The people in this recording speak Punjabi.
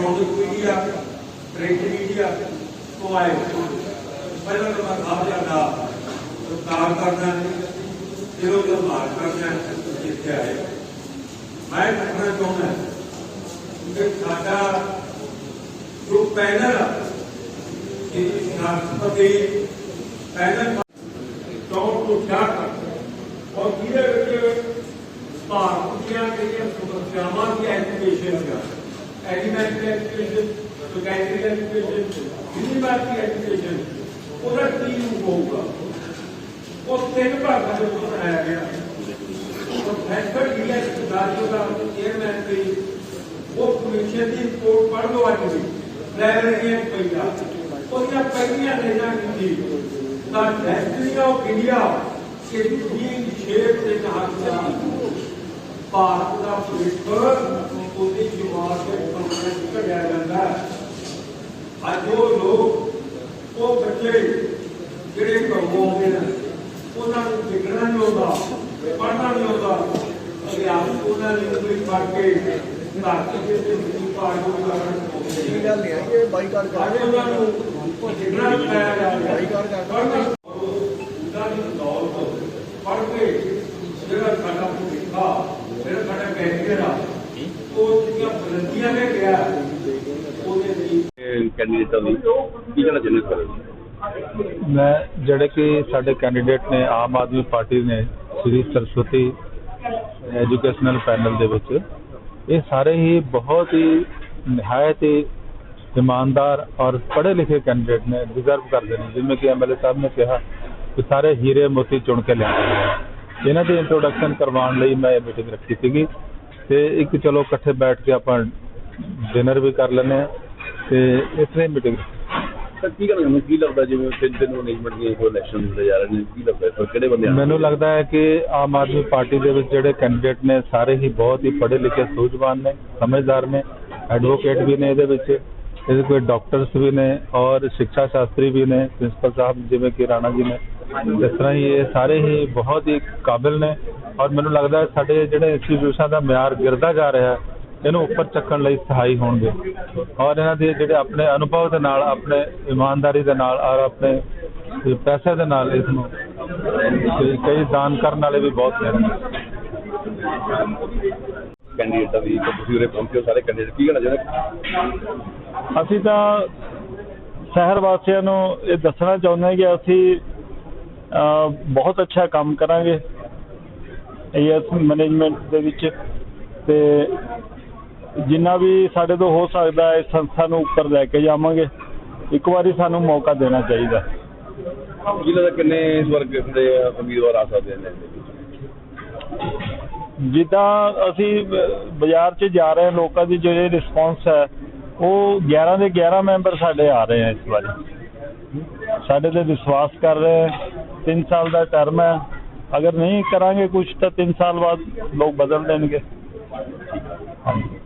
ਇਲੈਕਟ੍ਰੋਨਿਕ ਮੀਡੀਆ ਪ੍ਰਿੰਟ ਮੀਡੀਆ ਤੋਂ ਆਏ ਪਹਿਲਾਂ ਤਾਂ ਮੈਂ ਆਪ ਜਾਂਦਾ ਸਤਿਕਾਰ ਕਰਦਾ ਫਿਰ ਉਹ ਜਦੋਂ ਮਾਰ ਕਰਦਾ ਇੱਥੇ ਆਏ ਮੈਂ ਕਹਿਣਾ ਚਾਹੁੰਦਾ ਕਿ ਸਾਡਾ ਜੋ ਪੈਨਲ ਆ ਇਹ ਰਾਸ਼ਟਰਪਤੀ ਪੈਨਲ ਚੌਂਕ ਤੋਂ ਛੱਡ ਔਰ ਜਿਹਦੇ ਵਿੱਚ ਭਾਰਤ ਦੀਆਂ ਜਿਹੜੀਆਂ ਸਮੱਸਿਆਵਾਂ ਦੀ ਐਜੂਕੇਸ਼ਨ ਦਾ elementary education secondary education university education ਉਹਦਾ ਕੀ ਰੂਪ ਹੋਊਗਾ ਉਹ ਤਿੰਨ ਭਾਗਾਂ ਦੇ ਵਿੱਚ ਬਣਾਇਆ ਗਿਆ ਪ੍ਰੋਫੈਸਰ ਡੀਐਸ ਰਾਜੂ ਦਾ ਚੇਅਰਮੈਨ ਦੀ ਉਹ ਕਮਿਸ਼ਨ ਦੀ ਰਿਪੋਰਟ ਪੜ੍ਹ ਲਓ ਅੱਜ ਵੀ ਲਾਇਬ੍ਰੇਰੀਅਨ ਪਈਆ ਉਹਦੀਆਂ ਪਹਿਲੀਆਂ ਲੈਣਾ ਕੀਤੀ ਤਾਂ ਡੈਸਟਰੀ ਆਫ ਇੰਡੀਆ ਕਿ ਬੀਇੰਗ ਸ਼ੇਪ ਦੇ ਨਾਲ ਭਾਰਤ ਦਾ ਭਵਿੱਖ ਉਹਦੀ ਜਮਾਤ ਦੇ ਕੰਪਨੀ ਘੜਿਆ ਜਾਂਦਾ ਹੈ। ਅੱਜ ਉਹ ਲੋਕ ਉਹ ਬੱਚੇ ਜਿਹੜੇ ਘਰੋਂ ਆਉਂਦੇ ਨੇ ਉਹਨਾਂ ਨੂੰ ਲਿਖਣਾ ਨਹੀਂ ਆਉਂਦਾ ਪੜ੍ਹਨਾ ਨਹੀਂ ਆਉਂਦਾ। ਅਧਿਆਪਕ ਉਹਨਾਂ ਨੇ ਉਂਗਲੀ ਫੜ ਕੇ ਧਰਤੀ ਦੇ ਉੱਤੇ ਮਿੱਟੀ ਪਾ ਕੇ ਉਹਨਾਂ ਨੂੰ ਇਹ ਗੱਲ ਨਹੀਂ ਹੈ? ਕਿ ਬਾਈਕਾਟ ਕਰ ਉਹਨਾਂ ਨੂੰ ਨਹੀਂ ਪਾਇਆ ਜਾ ਰਿਹਾ ਬਾਈਕਾਟ ਕਰ। ਉਹਨਾਂ ਦੀ ਦੌਲਤ ਪੜ੍ਹ ਕੇ ਜਿਹੜਾ ਸਾਡਾ ਭਵਿੱਖਾ ਜਿਹੜਾ ਸਾਡਾ ਕੈਰੀਅਰ ਆ ਉਹ ਜਿਹੜੀਆਂ ਬੁਲੰਦੀਆਂ ਲੈ ਗਿਆ ਉਹਦੇ ਲਈ ਕੈਂਡੀਡੇਟਾਂ ਦੀ ਕੀ ਕਹਿਣਾ ਚਾਹੁੰਦੇ ਸਰ ਮੈਂ ਜਿਹੜੇ ਕਿ ਸਾਡੇ ਕੈਂਡੀਡੇਟ ਨੇ ਆਮ ਆਦਮੀ ਪਾਰਟੀ ਨੇ ਸ੍ਰੀ ਸਰਸਵਤੀ ਐਜੂਕੇਸ਼ਨਲ ਪੈਨਲ ਦੇ ਵਿੱਚ ਇਹ ਸਾਰੇ ਹੀ ਬਹੁਤ ਹੀ ਨਿਹਾਇਤ ਹੀ ਇਮਾਨਦਾਰ ਔਰ ਪੜ੍ਹੇ ਲਿਖੇ ਕੈਂਡੀਡੇਟ ਨੇ ਡਿਜ਼ਰਵ ਕਰਦੇ ਨੇ। ਜਿਵੇਂ ਕਿ ਐਮਐਲਏ ਸਾਹਿਬ ਨੇ ਕਿਹਾ ਕਿ ਸਾਰੇ ਹੀਰੇ ਮੋਤੀ ਚੁਣ ਕੇ ਲਿਆਂਦੇ ਨੇ ਇਹਨਾਂ ਦੀ ਇੰਟਰੋਡਕਸ਼ਨ ਕਰਵਾਉਣ ਲਈ ਮੈਂ ਇਹ ਮੀਟਿੰਗ ਰੱਖੀ ਸੀਗੀ। ਤੇ ਇੱਕ ਚਲੋ ਇਕੱਠੇ ਬੈਠ ਕੇ ਆਪਾਂ ਡਿਨਰ ਵੀ ਕਰ ਲੈਂਦੇ ਹਾਂ ਤੇ ਇਸ ਮੀਟਿੰਗ ਕੀ ਕਹਿਣਾ ਚਾਹੁੰਦੇ ਕੀ ਲੱਗਦਾ ਜਿਵੇਂ ਤਿੰਨ ਦਿਨ ਮੈਨੇਜਮੈਂਟ ਦੀਆਂ ਕੋਈ ਇਲੈਕਸ਼ਨ ਹੁੰਦੇ ਜਾ ਰਹੇ ਨੇ? ਕੀ ਲੱਗਦਾ ਸਰ ਕਿਹੜੇ ਬੰਦੇ ਆਉਣਗੇ? ਮੈਨੂੰ ਲੱਗਦਾ ਹੈ ਕਿ ਆਮ ਆਦਮੀ ਪਾਰਟੀ ਦੇ ਵਿੱਚ ਜਿਹੜੇ ਕੈਂਡੀਡੇਟ ਨੇ ਸਾਰੇ ਹੀ ਬਹੁਤ ਹੀ ਪੜ੍ਹੇ ਲਿਖੇ ਸੂਝਵਾਨ ਨੇ ਸਮਝਦਾਰ ਨੇ ਐਡਵੋਕੇਟ ਵੀ ਨੇ ਇਹਦੇ ਵਿੱਚ ਇਹਦੇ ਕੋਈ ਡਾਕਟਰਸ ਵੀ ਨੇ ਔਰ ਸਿੱਖਿਆ ਸ਼ਾਸਤਰੀ ਵੀ ਨੇ ਪ੍ਰਿੰਸੀਪਲ ਸਾਹਿਬ ਜਿਵੇਂ ਕਿ ਰਾਣਾ ਜੀ ਨੇ। ਇਸ ਤਰ੍ਹਾਂ ਹੀ ਇਹ ਸਾਰੇ ਹੀ ਬਹੁਤ ਹੀ ਕਾਬਿਲ ਨੇ ਔਰ ਮੈਨੂੰ ਲੱਗਦਾ ਹੈ ਸਾਡੇ ਜਿਹੜੇ ਇੰਸਟੀਟਿਊਸ਼ਨ ਦਾ ਮਿਆਰ ਗਿਰਦਾ ਜਾ ਰਿਹਾ ਹੈ ਇਹਨੂੰ ਉੱਪਰ ਚੱਕਣ ਲਈ ਸਹਾਈ ਹੋਣਗੇ। ਔਰ ਇਹਨਾਂ ਦੇ ਜਿਹੜੇ ਆਪਣੇ ਅਨੁਭਵ ਦੇ ਨਾਲ ਆਪਣੇ ਇਮਾਨਦਾਰੀ ਦੇ ਨਾਲ ਔਰ ਆਪਣੇ ਪੈਸੇ ਦੇ ਨਾਲ ਇਸ ਨੂੰ ਕਈ ਦਾਨ ਕਰਨ ਵਾਲੇ ਵੀ ਬਹੁਤ ਨੇ। ਕੈਂਡੀਡੇਟਾਂ ਤਾਂ ਤੁਸੀਂ ਉਰੇ ਪਹੁੰਚੇ ਸਾਰੇ ਕੈਂਡੀਡੇਟ ਕੀ ਕਹਿਣਾ ਚਾਹੁੰਦੇ ਅਸੀਂ ਤਾਂ ਸ਼ਹਿਰ ਵਾਸੀਆਂ ਨੂੰ ਇਹ ਦੱਸਣਾ ਚਾਹੁੰਦੇ ਹਾਂ ਕਿ ਅਸੀਂ ਬਹੁਤ ਅੱਛਾ ਕੰਮ ਕਰਾਂਗੇ। ਏਐਸ ਮੈਨੇਜਮੈਂਟ ਦੇ ਵਿੱਚ ਤੇ ਜਿੰਨਾ ਵੀ ਸਾਡੇ ਤੋਂ ਹੋ ਸਕਦਾ ਹੈ ਇਸ ਸੰਸਥਾ ਨੂੰ ਉੱਪਰ ਲੈ ਕੇ ਜਾਵਾਂਗੇ। ਇੱਕ ਵਾਰੀ ਸਾਨੂੰ ਮੌਕਾ ਦੇਣਾ ਚਾਹੀਦਾ। ਕੀ ਲੱਗਦਾ ਕਿੰਨੇ ਇਸ ਵਰਗ ਦੇ ਉਮੀਦਵਾਰ ਆ ਸਕਦੇ ਨੇ? ਜਿੱਦਾਂ ਅਸੀਂ ਬਾਜ਼ਾਰ 'ਚ ਜਾ ਰਹੇ ਹਾਂ ਲੋਕਾਂ ਦੀ ਜਿਹੜੇ ਰਿਸਪੌਂਸ ਹੈ ਉਹ 11 ਦੇ 11 ਮੈਂਬਰ ਸਾਡੇ ਆ ਰਹੇ ਹੈ ਇਸ ਵਾਰੀ। ਸਾਡੇ ਤੇ ਵਿਸ਼ਵਾਸ ਕਰ ਰਹੇ ਹੈ 3 ਸਾਲ ਦਾ ਟਰਮ ਹੈ। ਅਗਰ ਨਹੀਂ ਕਰਾਂਗੇ ਕੁਝ ਤਾਂ 3 ਸਾਲ ਬਾਅਦ ਲੋਕ ਬਦਲ ਦੇਣਗੇ। ਹਾਂਜੀ।